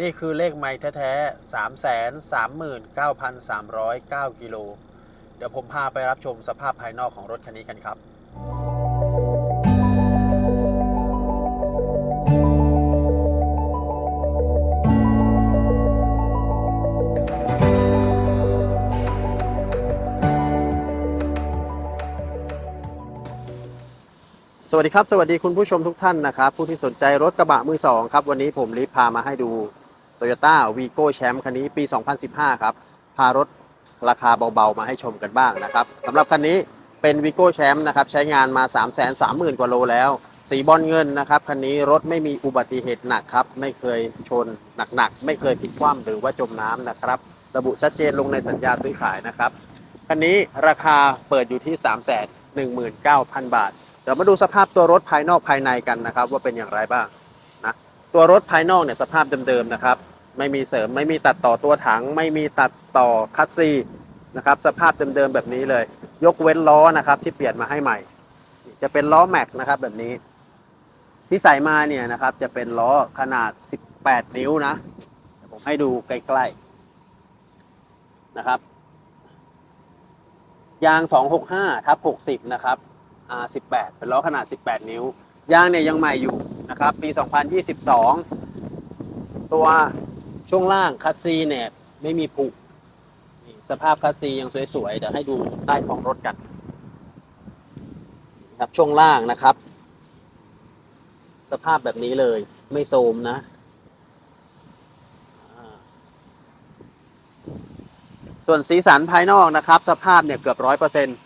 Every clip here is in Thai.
นี่คือเลขไม้แท้ๆ3 3 9 3 0 9กิโล เดี๋ยวผมพาไปรับชมสภาพภายนอกของรถคันนี้กันครับสวัสดีครับ สวัสดีคุณผู้ชมทุกท่านนะครับ ผู้ที่สนใจรถกระบะมือสองครับ วันนี้ผมรีบพามาให้ดู Toyota Vigo Champ คันนี้ปี 2015 ครับ พารถราคาเบาๆ มาให้ชมกันบ้างนะครับสำหรับคันนี้เป็น Vigo Champ นะครับ ใช้งานมา 330,000 กว่าโลแล้ว สีบอลเงินนะครับ คันนี้รถไม่มีอุบัติเหตุหนักครับ ไม่เคยชนหนักๆ ไม่เคยพลิกคว่ำหรือว่าจมน้ำนะครับ ระบุชัดเจนลงในสัญญาซื้อขายนะครับคันนี้ราคาเปิดอยู่ที่ 319,000 บาท เดี๋ยวมาดูสภาพตัวรถภายนอกภายในกันนะครับ ว่าเป็นอย่างไรบ้างนะตัวรถภายนอกเนี่ยสภาพเดิมๆนะครับ ไม่มีเสริมไม่มีตัดต่อตัวถัง ไม่มีตัดต่อคัสซีนะครับสภาพเดิมๆแบบนี้เลย ยกเว้นล้อนะครับที่เปลี่ยนมาให้ใหม่ จะเป็นล้อแม็กนะครับแบบนี้ ที่ใส่มาเนี่ยนะครับจะเป็นล้อขนาด 18 นิ้วนะผมให้ดูใกล้ๆนะครับ ยาง 265ทับ60 นะครับ R18 เป็นล้อขนาด 18 นิ้ว ยางเนี่ยยังใหม่อยู่นะครับ ปี 2022 ตัว ช่วงล่างคัสซีเนี่ย ไม่มีผุนี่สภาพคัสซียังสวยๆ เดี๋ยวให้ดูใต้ท้องรถกันนะครับช่วงล่างนะครับ สภาพแบบนี้เลย ไม่โทมนะส่วนสีสันภายนอกนะครับ สภาพเนี่ยเกือบร้อยเปอร์เซ็นต์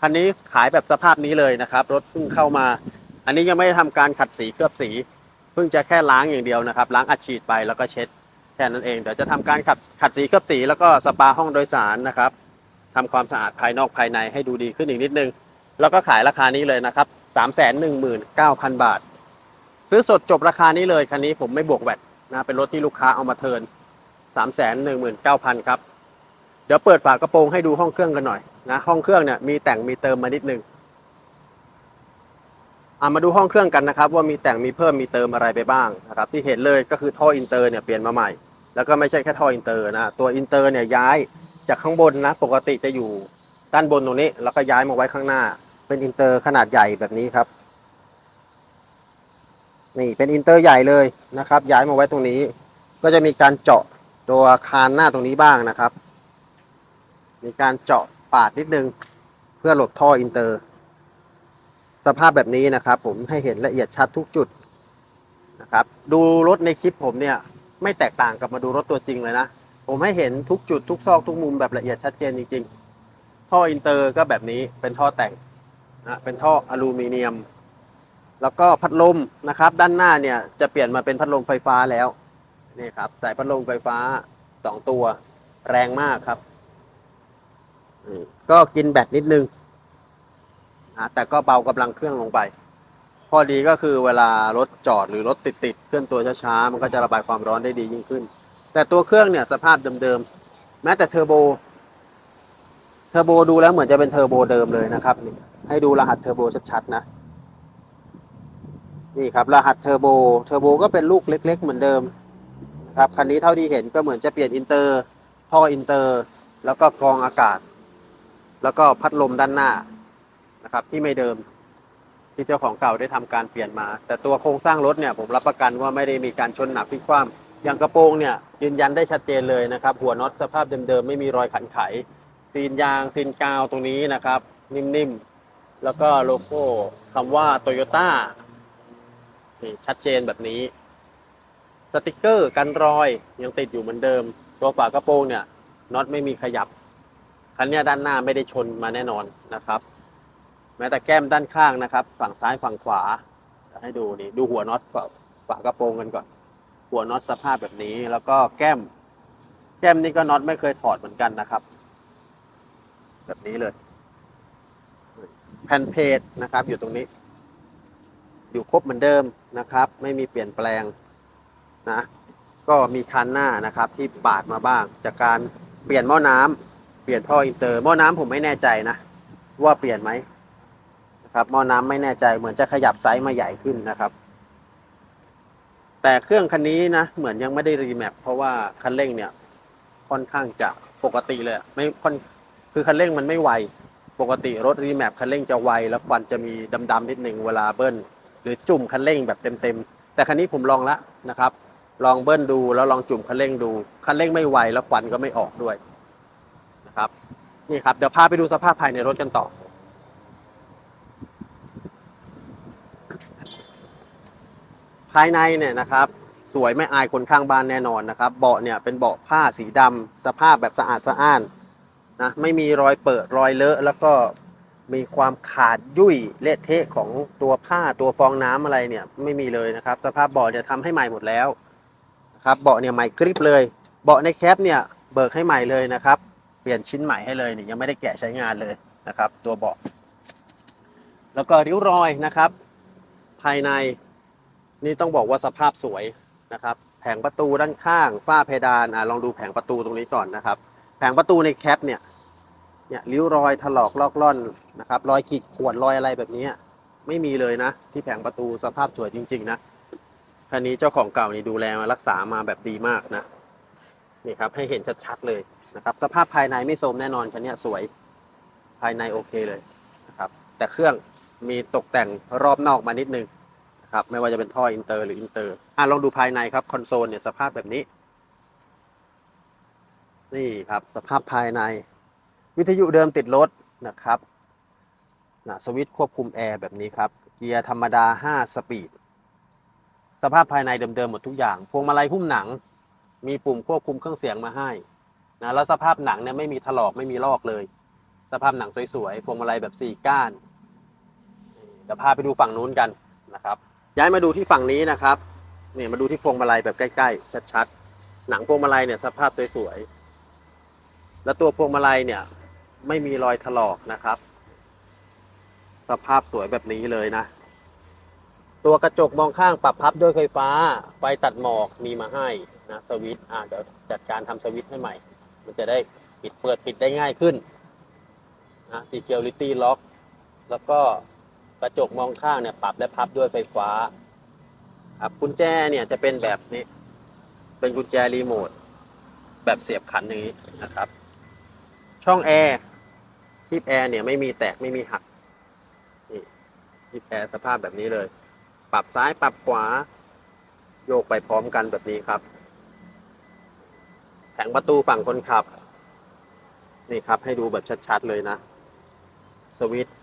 คันนี้ขายแบบสภาพนี้เลยนะครับ รถเพิ่งเข้ามา อันนี้ยังไม่ได้ทำการขัดสีเคลือบสี เพิ่งจะแค่ล้างอย่างเดียวนะครับ ล้างอัดฉีดไปแล้วก็เช็ด แค่นั้นเองเดี๋ยวจะทำการขัดขัดสีเคลือบสีแล้วก็สปาห้องโดยสารนะครับทำความสะอาดภายนอกภายในให้ดูดีขึ้นอีกนิดนึง แล้วก็ขายราคานี้เลยนะครับ3 1 9 0 0 0 บาท ซื้อสดจบราคานี้เลยคันนี้ผมไม่บวกแวตนะเป็นรถที่ลูกค้าเอามาเทิร์น3 1 9 0 0 0 ครับ เดี๋ยวเปิดฝากระโปรงให้ดูห้องเครื่องกันหน่อยนะห้องเครื่องเนี่ยมีแต่งมีเติมมานิดนึง อะมาดูห้องเครื่องกันนะครับ ว่ามีแต่งมีเพิ่มมีเติมอะไรไปบ้างนะครับ ที่เห็นเลยก็คือท่ออินเตอร์เนี่ยเปลี่ยนมาใหม่ แล้วก็ไม่ใช่แค่ท่ออินเตอร์นะตัวอินเตอร์เนี่ยย้ายจากข้างบนนะ ปกติจะอยู่ด้านบนตรงนี้ แล้วก็ย้ายมาไว้ข้างหน้า เป็นอินเตอร์ขนาดใหญ่แบบนี้ครับนี่เป็นอินเตอร์ใหญ่เลยนะครับ ย้ายมาไว้ตรงนี้ ก็จะมีการเจาะตัวคานหน้าตรงนี้บ้างนะครับ มีการเจาะปาดนิดนึง เพื่อหลบท่ออินเตอร์ สภาพแบบนี้นะครับ ผมให้เห็นละเอียดชัดทุกจุดนะครับ ดูรถในคลิปผมเนี่ย ไม่แตกต่างกับมาดูรถตัวจริงเลยนะ ผมให้เห็นทุกจุดทุกซอกทุกมุมแบบละเอียดชัดเจนจริง ๆ ท่ออินเตอร์ก็แบบนี้เป็นท่อแต่งนะเป็นท่ออลูมิเนียม แล้วก็พัดลมนะครับ ด้านหน้าเนี่ยจะเปลี่ยนมาเป็นพัดลมไฟฟ้าแล้วนี่ครับสายพัดลมไฟฟ้าสองตัว แรงมากครับก็กินแบตนิดนึง นะแต่ก็เบากำลังเครื่องลงไป ข้อดีก็คือเวลารถจอดหรือรถติดติดๆเคลื่อนตัวช้าๆมันก็จะระบายความร้อนได้ดียิ่งขึ้น แต่ตัวเครื่องเนี่ยสภาพเดิมๆแม้แต่เทอร์โบเทอร์โบดูแล้วเหมือนจะเป็นเทอร์โบเดิมเลยนะครับให้ดูรหัสเทอร์โบชัดๆนะนี่ครับรหัสเทอร์โบเทอร์โบก็เป็นลูกเล็ก ๆ เหมือนเดิมครับคันนี้เท่าที่เห็นก็เหมือนจะเปลี่ยนอินเตอร์ท่ออินเตอร์ แล้วก็กรองอากาศ แล้วก็พัดลมด้านหน้า นะครับที่ไม่เดิม ที่เจ้าของเก่าได้ทำการเปลี่ยนมา แต่ตัวโครงสร้างรถเนี่ยผมรับประกันว่าไม่ได้มีการชนหนักพลิกคว่ำอย่างกระโปรงเนี่ยยืนยันได้ชัดเจนเลยนะครับ หัวน็อตสภาพเดิมๆไม่มีรอยขันไขซีนยางซีนกาวตรงนี้นะครับ นิ่มๆ แล้วก็โลโก้คำว่าโตโยต้าชัดเจนแบบนี้ สติกเกอร์กันรอยยังติดอยู่เหมือนเดิม ตัวฝากระโปรงเนี่ยน็อตไม่มีขยับ คันเนี้ยด้านหน้าไม่ได้ชนมาแน่นอนนะครับ แม้แต่แก้มด้านข้างนะครับ ฝั่งซ้ายฝั่งขวาให้ดูนี่ดูหัวน็อตกับฝากระโปรงกันก่อน หัวน็อตสภาพแบบนี้ แล้วก็แก้ม แก้มนี่ก็น็อตไม่เคยถอดเหมือนกันนะครับ แบบนี้เลยแผ่นเพจนะครับ อยู่ตรงนี้ อยู่ครบเหมือนเดิมนะครับ ไม่มีเปลี่ยนแปลงนะ ก็มีคันหน้านะครับ ที่บาดมาบ้าง จากการเปลี่ยนหม้อน้ำเปลี่ยนท่ออินเตอร์หม้อน้ำผมไม่แน่ใจนะ ว่าเปลี่ยนไหม ครับหม้อน้ำไม่แน่ใจเหมือนจะขยับไซส์มาใหญ่ขึ้นนะครับ แต่เครื่องคันนี้นะเหมือนยังไม่ได้รีแมปเพราะว่าคันเร่งเนี่ยค่อนข้างจะปกติเลยไม่ค่อนคือคันเร่งมันไม่ไวปกติรถรีแมปคันเร่งจะไวแล้วควันจะมีดำๆนิดหนึ่งเวลาเบิ้ลหรือจุ่มคันเร่งแบบเต็มๆแต่คันนี้ผมลองล้วนะครับ ลองเบิ้ลดูแล้วลองจุ่มคันเร่งดูคันเร่งไม่ไวแล้วควันก็ไม่ออกด้วยนะครับนี่ครับเดี๋ยวพาไปดูสภาพภายในรถกันต่อ ภายในเนี่ยนะครับสวยไม่อายคนข้างบ้านแน่นอนนะครับ เบาะเนี่ยเป็นเบาะผ้าสีดำสภาพแบบสะอาดสะอ้านนะไม่มีรอยเปิดรอยเลอะแล้วก็มีความขาดยุ่ยเละเทะของตัวผ้าตัวฟองน้ำอะไรเนี่ยไม่มีเลยนะครับ สภาพเบาะเนี่ยทำให้ใหม่หมดแล้วนะครับเบาะเนี่ยใหม่กริบเลย เบาะในแคปเนี่ยเบิกให้ใหม่เลยนะครับ เปลี่ยนชิ้นใหม่ให้เลยเนี่ยยังไม่ได้แกะใช้งานเลยนะครับ ตัวเบาะแล้วก็ริ้วรอยนะครับ ภายใน นี่ต้องบอกว่าสภาพสวยนะครับ แผงประตูด้านข้าง ฝ้าเพดานอะลองดูแผงประตูตรงนี้ก่อนนะครับ แผงประตูในแคปเนี่ยเนี่ยริ้วรอยถลอกลอกล่อนนะครับ รอยขีดข่วนรอยอะไรแบบนี้ ไม่มีเลยนะ ที่แผงประตูสภาพสวยจริง ๆ นะคันนี้เจ้าของเก่านี่ดูแลมารักษามาแบบดีมากนะนี่ครับให้เห็นชัดๆเลยนะครับสภาพภายในไม่โทรมแน่นอนคันนี้สวยภายในโอเคเลยนะครับแต่เครื่องมีตกแต่งรอบนอกมานิดนึง ครับ ไม่ว่าจะเป็นท่ออินเตอร์หรืออินเตอร์อะลองดูภายในครับคอนโซลเนี่ยสภาพแบบนี้ นี่ครับสภาพภายใน วิทยุเดิมติดรถนะครับนะสวิตช์ควบคุมแอร์แบบนี้ครับ เกียร์ธรรมดา 5 สปีด สภาพภายในเดิมๆหมดทุกอย่าง พวงมาลัยหุ้มหนัง มีปุ่มควบคุมเครื่องเสียงมาให้นะแล้วสภาพหนังเนี่ยไม่มีถลอกไม่มีลอกเลย สภาพหนังสวยๆพวงมาลัยแบบสี่ก้านเดี๋ยวพาไปดูฝั่งนู้นกันนะครับ ย้ายมาดูที่ฝั่งนี้นะครับเนี่ยมาดูที่พวงมาลัยแบบใกล้ๆชัดๆหนังพวงมาลัยเนี่ยสภาพสวยๆแล้วตัวพวงมาลัยเนี่ย ไม่มีรอยถลอกนะครับ สภาพสวยแบบนี้เลยนะ ตัวกระจกมองข้างปรับพับด้วยไฟฟ้า ไฟตัดหมอกมีมาให้นะสวิตช์อ่าเดี๋ยวจัดการทำสวิตช์ให้ใหม่ มันจะได้ปิดเปิดปิดได้ง่ายขึ้นนะ security lock แล้วก็ กระจกมองข้างเนี่ยปรับและพับด้วยไฟฟ้าครับกุญแจเนี่ยจะเป็นแบบนี้ เป็นกุญแจรีโมทแบบเสียบขันอย่างนี้นะครับ ช่องแอร์คีบแอร์เนี่ยไม่มีแตกไม่มีหักนี่คีบแอร์สภาพแบบนี้เลย ปรับซ้ายปรับขวา โยกไปพร้อมกันแบบนี้ครับแผงประตูฝั่งคนขับ นี่ครับให้ดูแบบชัดๆเลยนะ สวิตช์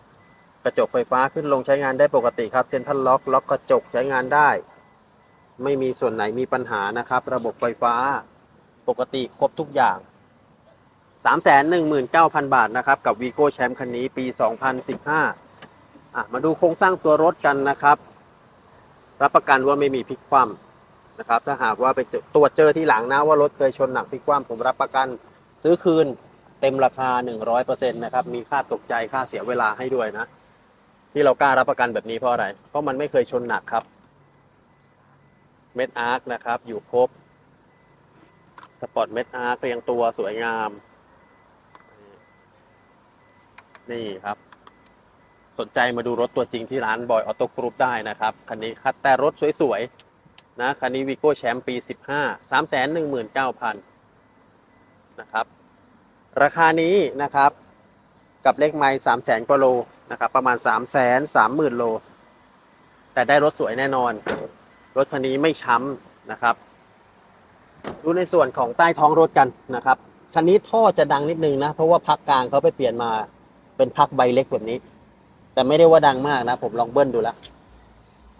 กระจกไฟฟ้าขึ้นลงใช้งานได้ปกติครับเซ็นทรัลล็อกล็อกกระจกใช้งานได้ ไม่มีส่วนไหนมีปัญหานะครับ ระบบไฟฟ้าปกติครบทุกอย่าง 319,000 บาทนะครับ กับ v ีโก้แชมป์คันนี้ปี 2015อะมาดูโครงสร้างตัวรถกันนะครับ รับประกันว่าไม่มีพลิกคว่ำนะครับ ถ้าหากว่าไปตรวจเจอที่หลังนะว่ารถเคยชนหนักพลิกคว่ำผมรับประกันซื้อคืนเต็มราคา 100%นะครับ มีค่าตกใจค่าเสียเวลาให้ด้วยนะ ที่เรากล้ารับประกันแบบนี้เพราะอะไร เพราะมันไม่เคยชนหนักครับ เม็ดอาร์คนะครับ อยู่ครบ สปอร์ตเม็ดอาร์คเรียงตัวสวยงาม นี่ครับ สนใจมาดูรถตัวจริงที่ร้านบอยออโต้กรุ๊ปได้นะครับ คันนี้คัดแต่รถสวยๆ นะ คันนี้วีโก้แชมป์ปี 15 3 1 9 0 0 0 นะครับ ราคานี้นะครับ กับเลขไม้3 0 0 0 0กว่าโลนะครับประมาณ3 3 0 0 0 0โล แต่ได้รถสวยแน่นอน รถคันนี้ไม่ช้ำนะครับ ดูในส่วนของใต้ท้องรถกันนะครับคันนี้ท่อจะดังนิดนึงนะ เพราะว่าพักกลางเขาไปเปลี่ยนมาเป็นพักใบเล็กแบบนี้ แต่ไม่ได้ว่าดังมากนะ ผมลองเบิ้ลดูแล้ว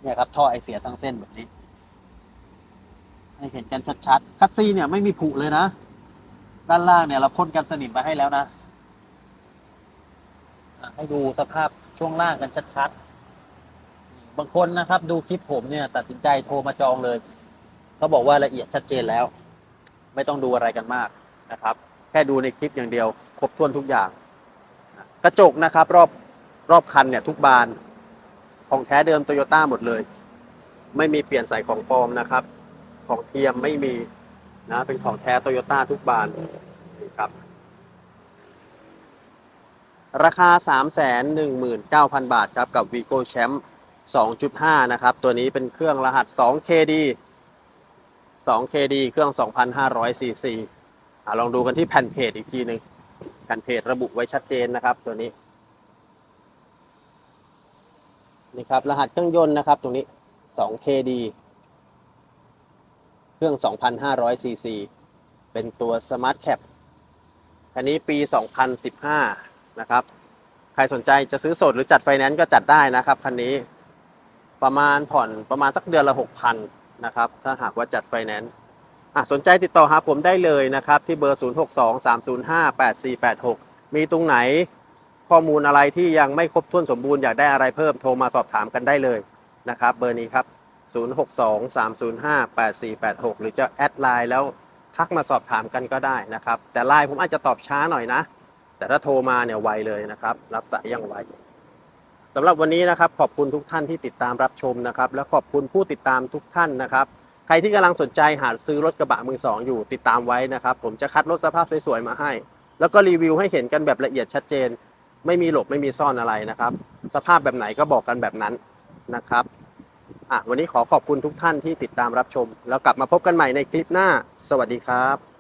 เนี่ยครับท่อไอเสียทั้งเส้นแบบนี้ ให้เห็นกันชัดๆคัตซีเนี่ยไม่มีผุเลยนะ ด้านล่างเนี่ยเราพ่นกันสนิมมาให้แล้วนะ ให้ดูสภาพช่วงล่างกันชัดๆ บางคนนะครับ ดูคลิปผมเนี่ย ตัดสินใจโทรมาจองเลย เขาบอกว่าละเอียดชัดเจนแล้ว ไม่ต้องดูอะไรกันมากนะครับ แค่ดูในคลิปอย่างเดียว ครบถ้วนทุกอย่าง กระจกนะครับ รอบรอบคันเนี่ยทุกบาน ของแท้เดิมโตโยต้าหมดเลย ไม่มีเปลี่ยนใส่ของปลอมนะครับ ของเทียมไม่มีนะเป็นของแท้โตโยต้าทุกบานนี่ครับ ราคา 319,000 บาทครับกับ Vigo Champ 2.5 นะครับ ตัวนี้เป็นเครื่องรหัส 2KD 2 KD เครื่อง 2,500 cc อะลองดูกันที่แผ่นเพจอีกทีหนึ่งแผ่นเพจระบุไว้ชัดเจนนะครับ ตัวนี้นี่ครับ รหัสเครื่องยนต์นะครับ ตรงนี้ 2 KD เครื่อง 2,500 cc เป็นตัว Smart Cap คันนี้ปี 2015 นะครับ ใครสนใจจะซื้อสดหรือจัดไฟแนนซ์ก็จัดได้นะครับคันนี้ประมาณผ่อนประมาณสักเดือนละ6,000นะครับ ถ้าหากว่าจัดไฟแนนซ์อะสนใจติดต่อหาผมได้เลยนะครับ ที่เบอร์ 0623058486 มีตรงไหนข้อมูลอะไรที่ยังไม่ครบถ้วนสมบูรณ์อยากได้อะไรเพิ่มโทรมาสอบถามกันได้เลยนะครับ เบอร์นี้ครับ 0623058486 หรือจะแอดไลน์แล้วทักมาสอบถามกันก็ได้นะครับ แต่ไลน์ผมอาจจะตอบช้าหน่อยนะ แต่ถ้าโทรมาเนี่ยไวเลยนะครับ รับสายอย่างไวสำหรับวันนี้นะครับขอบคุณทุกท่านที่ติดตามรับชมนะครับ และขอบคุณผู้ติดตามทุกท่านนะครับ ใครที่กำลังสนใจหาซื้อรถกระบะมือสองอยู่ติดตามไว้นะครับ ผมจะคัดรถสภาพสวยๆมาให้ แล้วก็รีวิวให้เห็นกันแบบละเอียดชัดเจน ไม่มีหลบไม่มีซ่อนอะไรนะครับ สภาพแบบไหนก็บอกกันแบบนั้นนะครับอะวันนี้ขอขอบคุณทุกท่านที่ติดตามรับชม แล้วกลับมาพบกันใหม่ในคลิปหน้า สวัสดีครับ